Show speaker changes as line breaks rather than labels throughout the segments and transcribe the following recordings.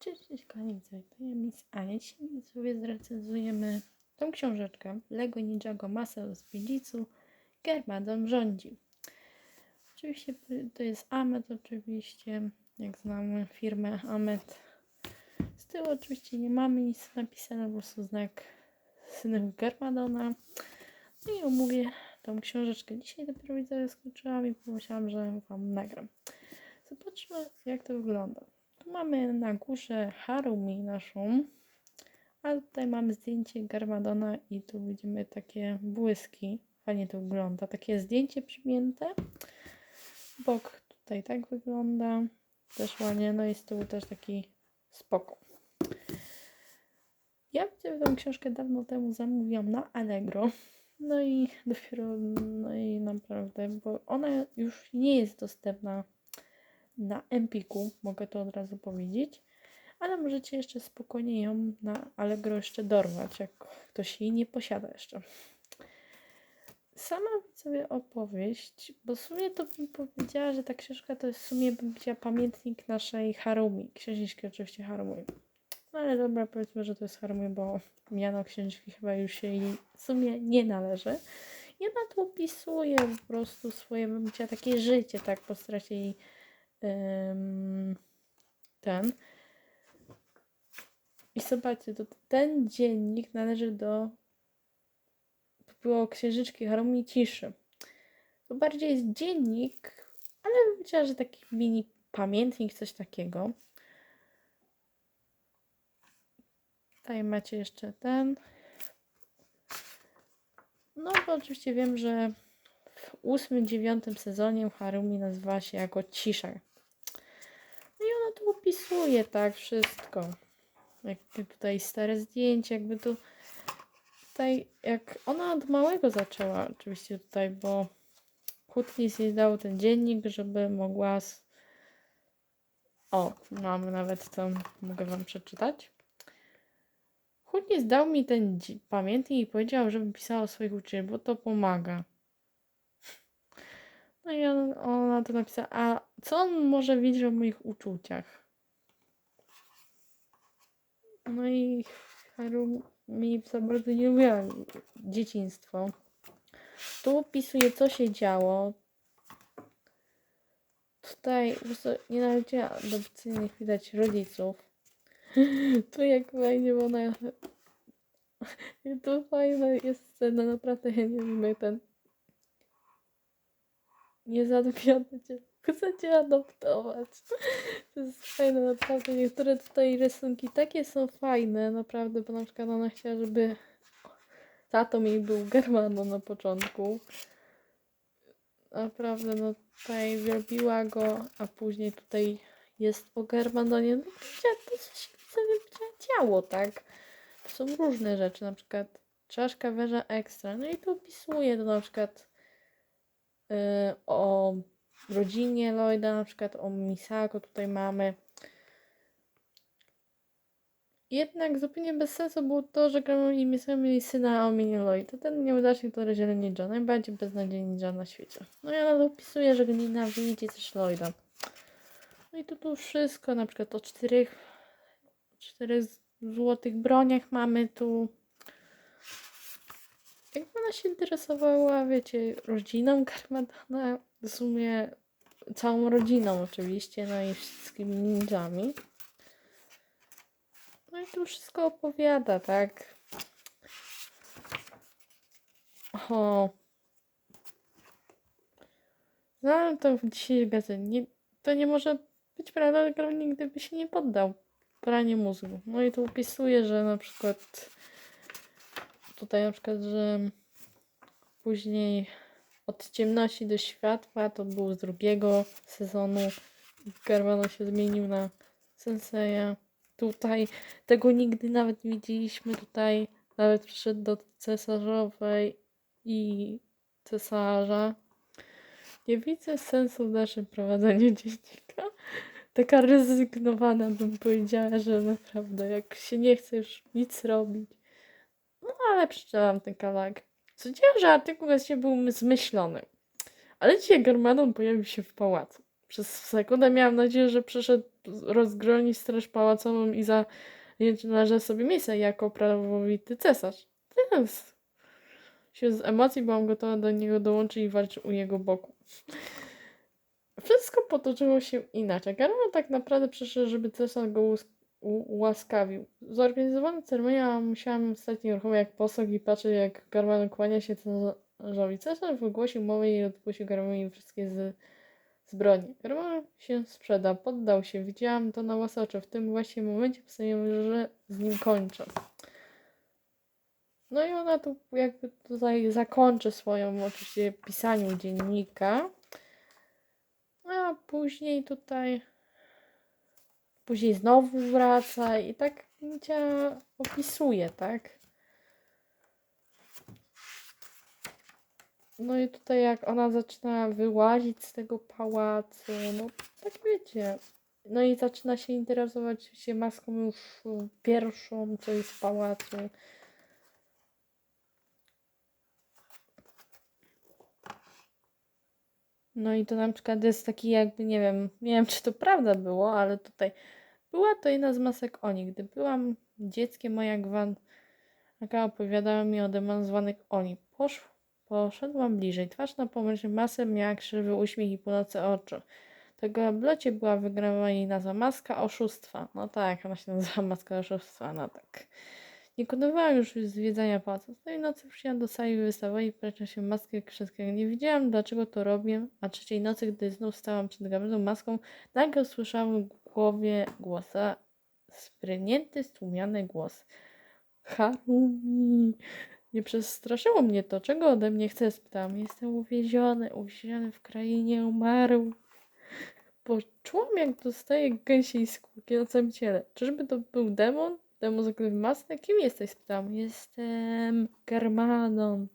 Cześć, cześć kochani, to ja Miss Ania. Dzisiaj sobie zrecenzujemy tą książeczkę Lego Ninjago Masę z Bilicu Germadon rządzi. Oczywiście to jest Amet oczywiście, jak znamy firmę Amet. Z tyłu oczywiście nie mamy nic napisane, po prostu znak synów Germadona. No i omówię tą książeczkę. Dzisiaj dopiero widzę, skończyłam i pomyślałam, że Wam nagram. Zobaczmy jak to wygląda. Mamy na górze Harumi naszą, a tutaj mamy zdjęcie Garmadona i tu widzimy takie błyski. Fajnie to wygląda. Takie zdjęcie przymięte. Bok tutaj tak wygląda. Też ładnie. No i z tyłu też taki spoko. Ja tę książkę dawno temu zamówiłam na Allegro. No i dopiero, no i naprawdę, bo ona już nie jest dostępna na Empiku, mogę to od razu powiedzieć, ale możecie jeszcze spokojnie ją na Allegro jeszcze dorwać, jak ktoś jej nie posiada jeszcze. Sama sobie opowieść, bo w sumie to bym powiedziała, że ta książka to jest w sumie bym powiedziała pamiętnik naszej Harumi, księżniczki oczywiście Harumi. No ale dobra, powiedzmy, że to jest Harumi, bo miano księżniczki chyba już się jej w sumie nie należy. I ona tu opisuje po prostu swoje, bym powiedziała, takie życie, tak, po stracie jej ten. I zobaczcie, to ten dziennik należy do było księżyczki Harumi Ciszy. To bardziej jest dziennik, ale myślę, że taki mini pamiętnik, coś takiego. Tutaj macie jeszcze ten. No bo oczywiście wiem, że w ósmym, dziewiątym sezonie Harumi nazywa się jako Cisza. No tu opisuje tak wszystko. Jakby tutaj stare zdjęcie, jakby tu tutaj, jak ona od małego zaczęła, oczywiście tutaj, bo Kutlis jej dał ten dziennik, żeby mogła. O, mamy nawet to, mogę Wam przeczytać. Kutlis dał mi ten pamiętnik i powiedział, żebym pisała o swoich uczniach, bo to pomaga. No i on, ona to napisała, a co on może wiedzieć o moich uczuciach? No i Haru mi za bardzo nie lubiła dzieciństwo. Tu opisuje, co się działo. Tutaj po prostu nie narodziła adopcyjnych widać rodziców. Tu jak fajnie, bo ona... Tu fajna jest scena, naprawdę ja nie wiem ten niezadowolony cię. Chcę cię adoptować. To jest fajne, naprawdę. Niektóre tutaj rysunki takie są fajne, naprawdę, bo na przykład ona chciała, żeby tato mi był Germano na początku. Naprawdę, no tutaj wielbiła go, a później tutaj jest o Germanonie. No to się sobie działo, tak? To są różne rzeczy, na przykład czaszka węża ekstra. No i to opisuje to na przykład o rodzinie Lloyda, na przykład o Misako tutaj mamy. Jednak zupełnie bez sensu było to, że Graham i Misako mieli syna o imieniu Lloyd. Ten nieudacznik to rozdzielny ninja, najbardziej beznadziejny ninja na świecie. No i ona opisuje, że go nienawidzi też Lloyda. No i tu, tu wszystko, na przykład o czterech, czterech złotych broniach mamy tu. Jakby ona się interesowała, wiecie, rodziną Garmadana, w sumie całą rodziną oczywiście, no i wszystkimi ninjami. No i tu wszystko opowiada, tak? O. Znałem to w dzisiejszej gazecie. To nie może być prawda, ale nigdy by się nie poddał. Pranie mózgu. No i tu opisuje, że na przykład tutaj na przykład, że później od ciemności do światła to był z drugiego sezonu. Garmano się zmienił na Senseja. Tutaj tego nigdy nawet nie widzieliśmy. Tutaj nawet przyszedł do cesarzowej i cesarza. Nie widzę sensu w naszym prowadzeniu dziennika. Taka rezygnowana bym powiedziała, że naprawdę jak się nie chce już nic robić. No ale przeczytałam ten kawałek. Co działa, że artykuł właśnie był zmyślony. Ale dzisiaj Germanon pojawił się w pałacu. Przez sekundę miałam nadzieję, że przyszedł rozgronić straż pałacową i należy sobie miejsce jako prawowity cesarz. Teraz się z emocji byłam gotowa do niego dołączyć i walczyć u jego boku. Wszystko potoczyło się inaczej. Garman tak naprawdę przyszedł, żeby cesarz go ułaskawił. Zorganizowano ceremonię, a musiałam stać nieruchomo jak posąg i patrzeć, jak Garman kłania się cesarzowi. Cesarz wygłosił mowę i odpuścił Garmanowi wszystkie z, z broni. Garman się sprzedał, poddał się. Widziałam to na własne oczy. W tym właśnie momencie postanowiłam, że z nim kończę. No i ona tu jakby tutaj zakończy swoją oczywiście pisaniu dziennika. A później tutaj później znowu wraca i tak Micia opisuje, tak? No i tutaj jak ona zaczyna wyłazić z tego pałacu, no tak wiecie. No i zaczyna się interesować się maską już pierwszą, co jest w pałacu. No i to na przykład jest taki jakby, nie wiem, nie wiem czy to prawda było, ale tutaj była to jedna z masek Oni. Gdy byłam dzieckiem, moja gwanka opowiadała mi o demonach zwanych Oni. Posz, poszedłam bliżej. Twarz na pomyśl masę miała krzywy uśmiech i płonące oczy. Tego gablocie była wygrana jej nazwa Maska Oszustwa. No tak, ona się nazywa Maska Oszustwa, no tak. Nie kontynuowałam już zwiedzania pałacu. Tej nocy przyjechałam do sali wystawowej i patrzyłam się maskę krzyskiego. Nie wiedziałam, dlaczego to robię, a trzeciej nocy, gdy znów stałam przed gabinetą maską, nagle usłyszałam w głowie głosa, sprygnięty, stłumiony głos. Harumi! Nie przestraszyło mnie to. Czego ode mnie chce? Spytałam. Jestem uwieziony, uwieziony w krainie umarł. Poczułam, jak dostaję gęsiej skórki na całym ciele. Czyżby to był demon? Demon zakryty w maskę? Kim jesteś? Spytałam. Jestem Germaną.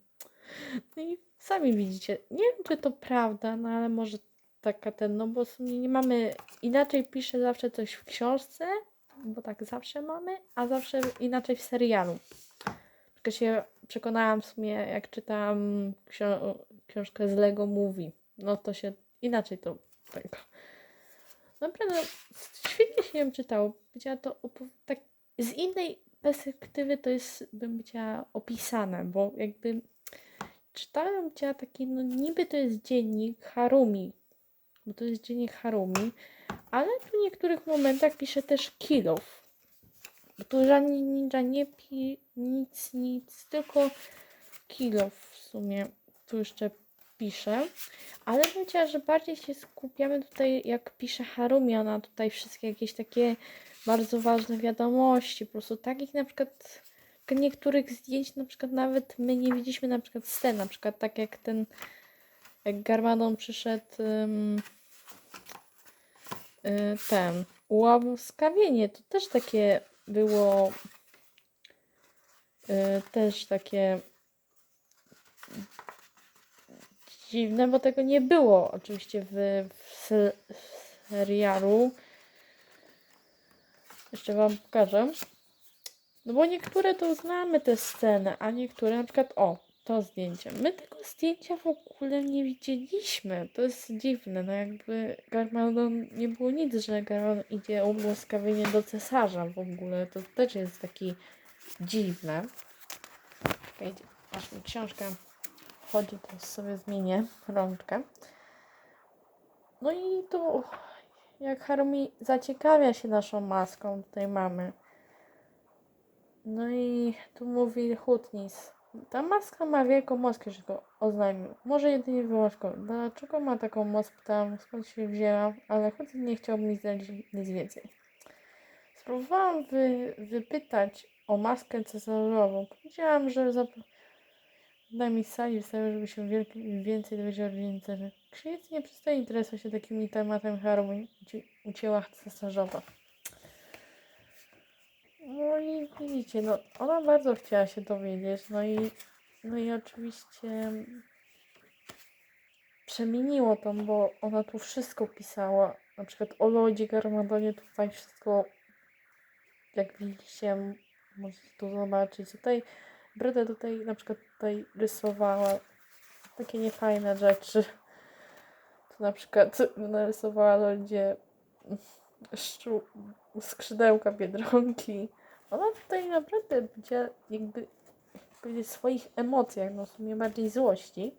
No i sami widzicie. Nie wiem, czy to prawda, no ale może taka ten, no bo w sumie nie mamy, inaczej pisze zawsze coś w książce, bo tak zawsze mamy, a zawsze inaczej w serialu. Tylko się przekonałam w sumie, jak czytałam ksio- książkę z Lego Movie, no to się inaczej to tego. Naprawdę świetnie się ją czytało. Powiedziała to tak z innej perspektywy to jest, bym powiedziała, opisane, bo jakby czytałem cię taki, no niby to jest dziennik Harumi, bo to jest dziennik Harumi, ale tu w niektórych momentach pisze też Kilof. Bo tu żadni ninja nie pi nic, nic, tylko Kilof w sumie tu jeszcze pisze. Ale powiedziała, że bardziej się skupiamy tutaj, jak pisze Harumi, ona tutaj wszystkie jakieś takie bardzo ważne wiadomości, po prostu takich na przykład niektórych zdjęć na przykład nawet my nie widzieliśmy na przykład scen, na przykład tak jak ten jak Garmadon przyszedł y, ten ułaskawienie, to też takie było y, też takie dziwne, bo tego nie było oczywiście w, w serialu. Jeszcze wam pokażę. No bo niektóre to znamy te sceny, a niektóre na przykład o, to zdjęcie. My tego zdjęcia w ogóle nie widzieliśmy. To jest dziwne. No jakby Garmadon nie było nic, że Garmadon idzie o błaskawienie do cesarza w ogóle. To też jest taki dziwne. Czekajcie, aż mi książka chodzi, to sobie zmienię rączkę. No i tu jak Harumi zaciekawia się naszą maską, tutaj mamy. No i tu mówi Hutnis. Ta maska ma wielką moc, że go oznajmił. Może jedynie wyłączką. Dlaczego ma taką moc? Pytałam, skąd się wzięła, ale Hutnis nie chciał mi znaleźć nic więcej. Spróbowałam wy, wypytać o maskę cesarzową. Powiedziałam, że zap... Daj mi sali wystarczy, żeby się więcej dowiedział o więcej. Księżyc nie przestaje interesować się takimi tematami Harumi. Uci- Ucięła cesarzowa. No i widzicie, no ona bardzo chciała się dowiedzieć, no i no i oczywiście przemieniło to, bo ona tu wszystko pisała, na przykład o Lodzie Garmadonie tutaj wszystko, jak widzicie, możecie tu zobaczyć, tutaj Breda tutaj na przykład tutaj rysowała takie niefajne rzeczy, tu na przykład narysowała szczu- skrzydełka Biedronki. Ona tutaj naprawdę będzie jakby jak powiedzieć, swoich emocjach, no w sumie bardziej złości.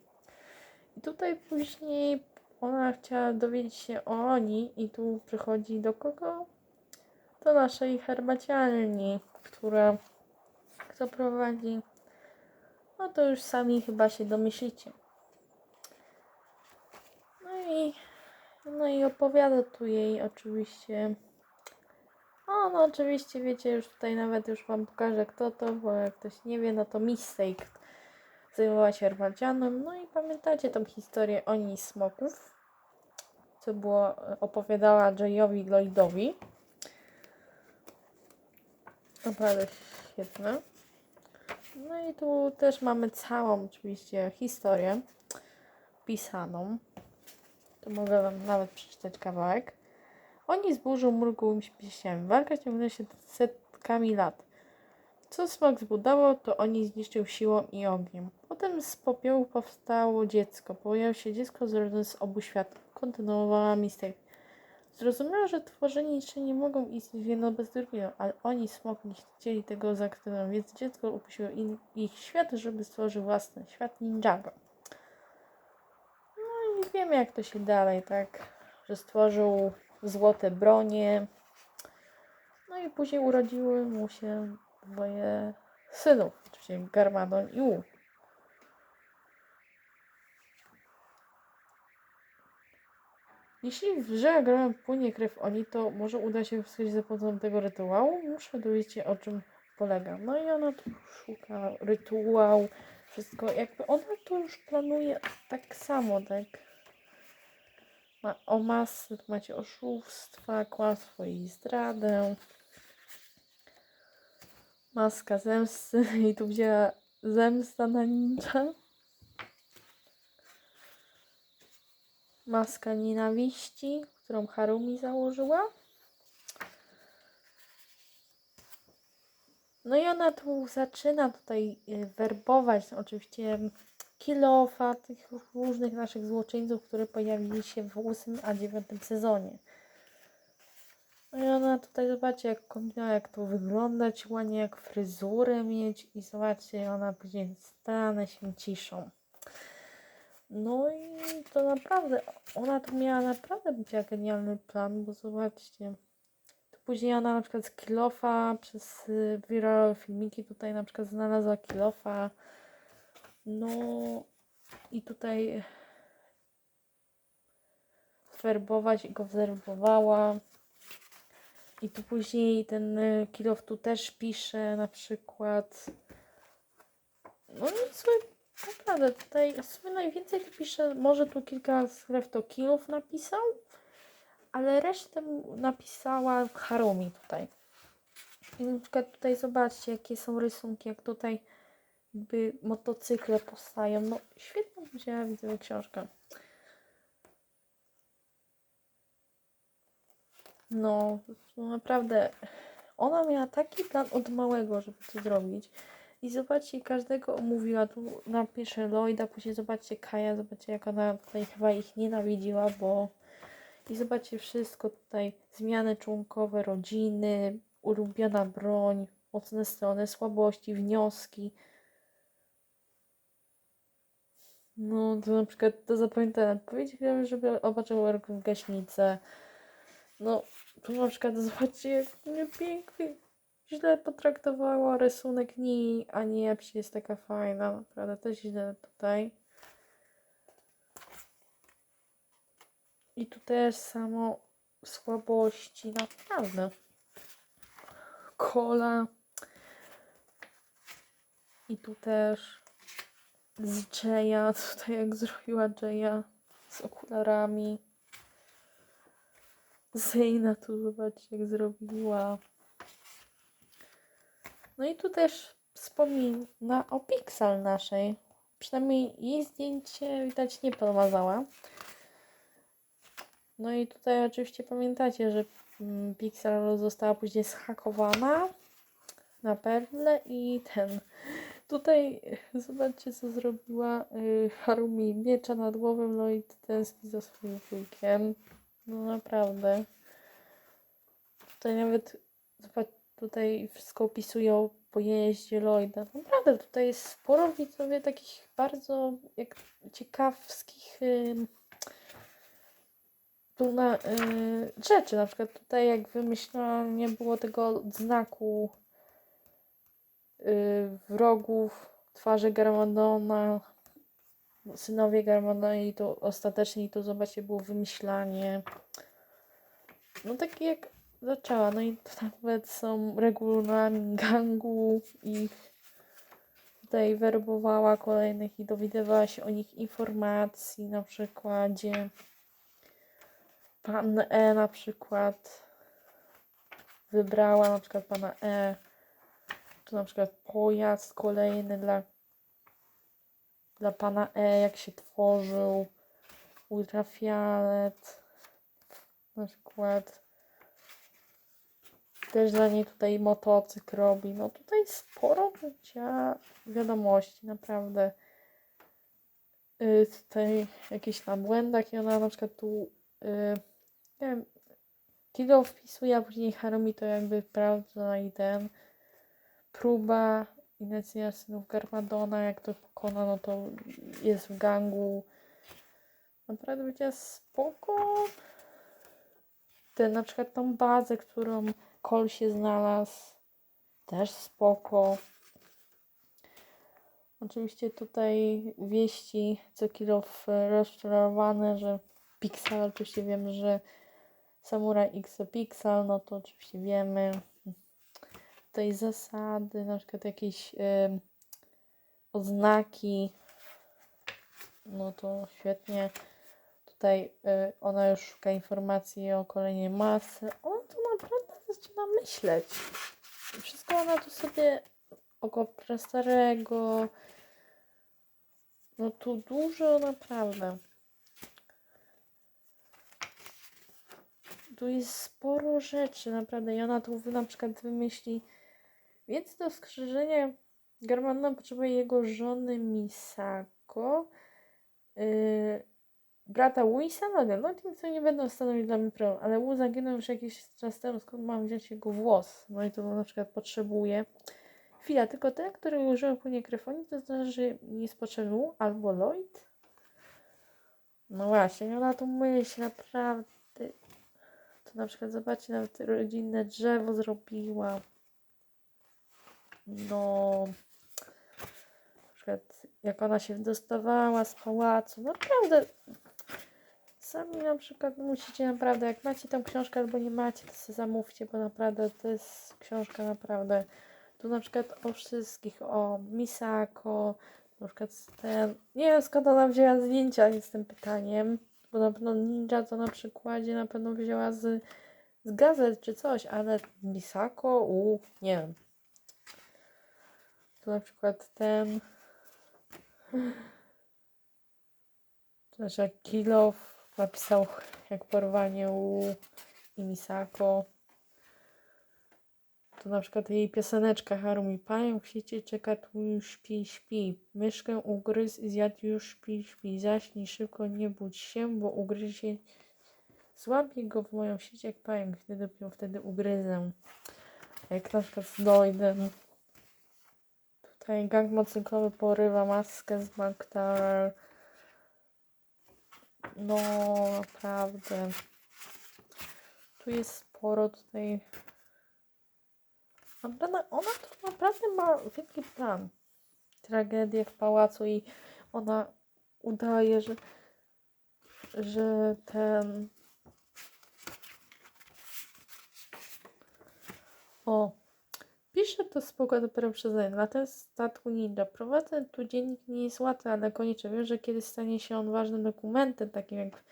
I tutaj później ona chciała dowiedzieć się o oni i tu przychodzi do kogo? Do naszej herbacialni, która kto prowadzi. No to już sami chyba się domyślicie. No i, no i opowiada tu jej oczywiście. O, no oczywiście wiecie, już tutaj nawet już wam pokażę kto to, bo jak ktoś nie wie, no to Mistake zajmowała się herbacianem. No i pamiętacie tą historię Oni i Smoków, co było, opowiadała Jayowi Lloydowi. Naprawdę świetne. No i tu też mamy całą oczywiście historię pisaną. To mogę Wam nawet przeczytać kawałek. Oni z burzą mrugą śpiesiem. Walka ciągnęła się setkami lat. Co smok zbudował, to oni zniszczył siłą i ogniem. Potem z popiołu powstało dziecko. Pojawiło się dziecko zrodzone z obu światów. Kontynuowała Mistek. Zrozumiała, że tworzenie jeszcze nie mogą istnieć jedno bez drugiego, ale oni, smok, nie chcieli tego zaktywać, więc dziecko upuściło ich świat, żeby stworzył własny świat Ninjago. No i wiemy, jak to się dalej, tak, że stworzył złote bronie. No i później urodziły mu się dwoje synów, oczywiście Garmadon i U. Jeśli w grze grałem płynie krew oni, to może uda się wskazać za pomocą tego rytuału. Muszę dowiedzieć się, o czym polega. No i ona tu szuka rytuał, wszystko. Jakby ona to już planuje tak samo, tak? Ma o masy, tu macie oszustwa, kłamstwo i zdradę. Maska zemsty i tu wzięła zemsta na ninja. Maska nienawiści, którą Harumi założyła. No i ona tu zaczyna tutaj y, werbować oczywiście kilofa tych różnych naszych złoczyńców, które pojawili się w 8 a 9 sezonie. No i ona tutaj, zobaczcie, jak kombinuje, jak to wyglądać, ładnie jak fryzurę mieć i zobaczcie, ona później stanę się ciszą. No i to naprawdę, ona tu miała naprawdę być genialny plan, bo zobaczcie. Tu później ona na przykład z kilofa przez y, viral filmiki tutaj na przykład znalazła kilofa. No i tutaj werbować i go werbowała. I tu później ten y, kilof tu też pisze na przykład. No i słuchaj, naprawdę tutaj w sumie najwięcej tu pisze, może tu kilka skrew to kilów napisał, ale resztę napisała Harumi tutaj. I na przykład tutaj zobaczcie, jakie są rysunki, jak tutaj jakby motocykle powstają. No świetnie wzięła widzę książkę. No, no naprawdę, ona miała taki plan od małego, żeby to zrobić. I zobaczcie, każdego omówiła. Tu napisze Lloyda, później zobaczcie Kaja, zobaczcie jak ona tutaj chyba ich nienawidziła, bo... I zobaczcie wszystko tutaj, zmiany członkowe rodziny, ulubiona broń, mocne strony, słabości, wnioski. No, to na przykład to zapamiętałem. Powiedziałem, żeby obaczył gaśnicę. No, tu na przykład zobaczcie, jak pięknie źle potraktowała rysunek Ni, a nie psi jest taka fajna. Naprawdę też źle tutaj. I tu też samo słabości, naprawdę. Kola. I tu też z Jaya, tutaj jak zrobiła Jaya z okularami. Zeyna tu zobaczcie jak zrobiła. No i tu też wspomina o Pixel naszej. Przynajmniej jej zdjęcie widać nie pomazała. No i tutaj oczywiście pamiętacie, że mm, Pixel została później zhakowana na pewno i ten. Tutaj zobaczcie co zrobiła y, Harumi. Miecza nad głową, no i tęskni za swoim wujkiem. No naprawdę. Tutaj nawet zobacz, tutaj wszystko opisują po jeździe Lloyda. Naprawdę tutaj jest sporo widzowie takich bardzo jak ciekawskich tu na, y, rzeczy. Na przykład tutaj jak wymyślono, nie było tego znaku y, wrogów twarzy Garmadona, synowie Garmadona i to ostatecznie i to zobaczcie było wymyślanie. No takie jak zaczęła. No i to nawet są regularami gangu i tutaj werbowała kolejnych i dowiadywała się o nich informacji na przykładzie. Pan E na przykład wybrała na przykład pana E. Tu na przykład pojazd kolejny dla, dla pana E, jak się tworzył. Ultrafiolet na przykład. Też dla niej tutaj motocykl robi. No tutaj sporo życia wiadomości, naprawdę. Y, tutaj jakieś na błędach i ona na przykład tu y, nie wiem, Kido wpisuje, a później Harumi to jakby sprawdza i ten próba Inecja synów Garmadona, jak to pokona, no to jest w gangu. Naprawdę będzie spoko. Ten na przykład tą bazę, którą Kol się znalazł, też spoko. Oczywiście tutaj wieści co Kirow rozczarowane, że Pixel, oczywiście wiemy, że Samurai X Pixel, no to oczywiście wiemy. Tutaj zasady, na przykład jakieś y, oznaki, no to świetnie. Tutaj y, ona już szuka informacji o kolejnej masy. Ona zaczyna myśleć. Wszystko ona tu sobie około prastarego. No tu dużo naprawdę. Tu jest sporo rzeczy, naprawdę. I ona tu na przykład wymyśli. Więc do skrzyżenia Garmana potrzebuje jego żony Misako, yy, brata no nie, no tym co nie będą stanowić dla mnie problemu, ale Wu zaginął już jakiś czas temu, skąd mam wziąć jego włos? No i to na przykład potrzebuje. Chwila, tylko ten, który użył płynie krefonii, to znaczy, że jest potrzebny Wu albo Lloyd? No właśnie, ona tu myśli, naprawdę. To na przykład zobaczcie, nawet rodzinne drzewo zrobiła. No. Na przykład jak ona się dostawała z pałacu. Naprawdę. Sami na przykład musicie naprawdę, jak macie tą książkę albo nie macie, to sobie zamówcie, bo naprawdę to jest książka naprawdę. Tu na przykład o wszystkich, o Misako, na przykład ten, nie wiem skąd ona wzięła zdjęcia z tym pytaniem, bo na pewno Ninja to na przykładzie na pewno wzięła z, z gazet czy coś, ale Misako, u, nie wiem. Tu na przykład ten, znaczy jak Kilow napisał jak porwanie u i Misako. To na przykład jej pioseneczka Harumi Pająk w sieci czeka tu już śpi, śpi. Myszkę ugryzł i zjadł już śpi, śpi. Zaśnij szybko, nie budź się, bo ugryzie. Złapię go w moją sieć jak pająk, wtedy ją wtedy ugryzę. Jak na przykład Lloydem. Tutaj gang motocyklowy porywa maskę z McTarer. No, naprawdę. Tu jest sporo tutaj Naprawdę, ona to naprawdę ma wielki plan. Tragedię w pałacu i ona udaje, że, że ten. O, piszę to spoko dopiero przez Na ten statku ninja. Prowadzę tu dziennik nie jest łatwy, ale koniecznie wiem, że kiedyś stanie się on ważnym dokumentem, takim jak w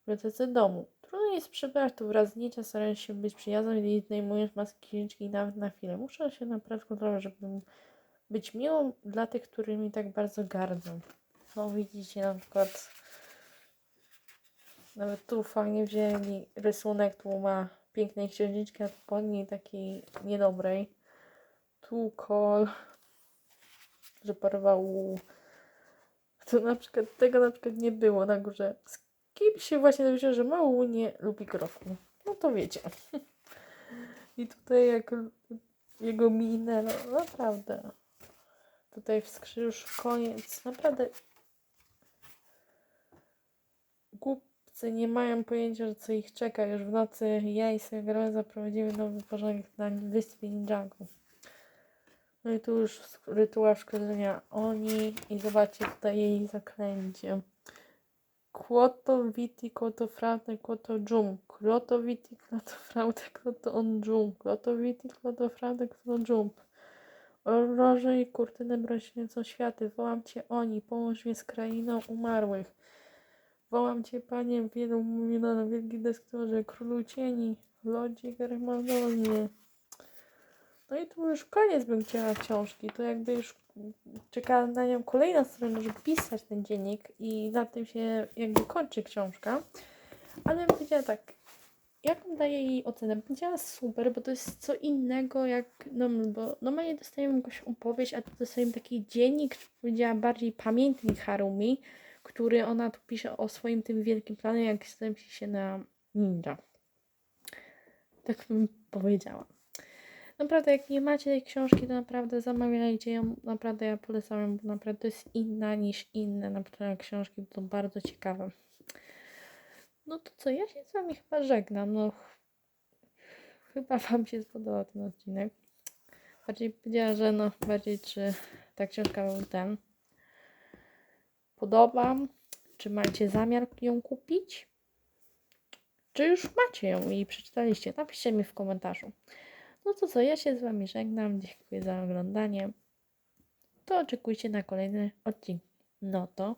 bibliotece domu. Trudno jest przebrać tu wraz zdjęcia, starając się być przyjaznym i zdejmując maski księżki nawet na chwilę. Muszę się naprawdę kontrolować, żeby być miłą dla tych, którymi tak bardzo gardzą. No widzicie na przykład nawet tu fajnie wzięli rysunek, tu ma pięknej księżniczki, a tu po niej takiej niedobrej. Tu kol, że porwał. Tu na przykład tego na przykład nie było na górze. Kim się właśnie dowiedział, że mało nie lubi kroku. No to wiecie. I tutaj jak jego minę, no naprawdę. Tutaj w skrzy już koniec. Naprawdę głupcy nie mają pojęcia, że co ich czeka. Już w nocy ja i sobie gramy zaprowadzimy nowy porządek na wyspie Ninjago. No i tu już rytuał szkodzenia Oni i zobaczcie tutaj jej zaklęcie. Kłoto viti kłoto frate kłoto dżum. Kłoto viti kłoto frate kłoto on dżum. Kłoto viti frate dżum. I światy. Wołam cię oni, pomóż mi z krainą umarłych. Wołam cię, panie, wielu mówiono na wielki deskorze, królu cieni, lodzie Germadonie. No i tu już koniec bym chciała książki. To jakby już czeka na nią kolejna strona, żeby pisać ten dziennik i na tym się jakby kończy książka. Ale bym powiedziała tak, jaką daję jej ocenę? Bym Powiedziała super, bo to jest co innego jak, no bo normalnie dostajemy jakąś opowieść, a tu dostajemy taki dziennik, czy powiedziała bardziej pamiętnik Harumi, który ona tu pisze o swoim tym wielkim planie, jak zemści się na ninja. Tak bym powiedziała. Naprawdę, jak nie macie tej książki, to naprawdę zamawiajcie ją. Naprawdę ja polecam ją, bo naprawdę to jest inna niż inne naprawdę książki, to bardzo ciekawe. No to co, ja się z wami chyba żegnam. No, ch- chyba wam się spodobał ten odcinek. Bardziej powiedziała, że no, bardziej czy ta książka był ten podoba, czy macie zamiar ją kupić, czy już macie ją i przeczytaliście. Napiszcie mi w komentarzu. No to co, ja się z Wami żegnam. Dziękuję za oglądanie. To oczekujcie na kolejny odcinek. No to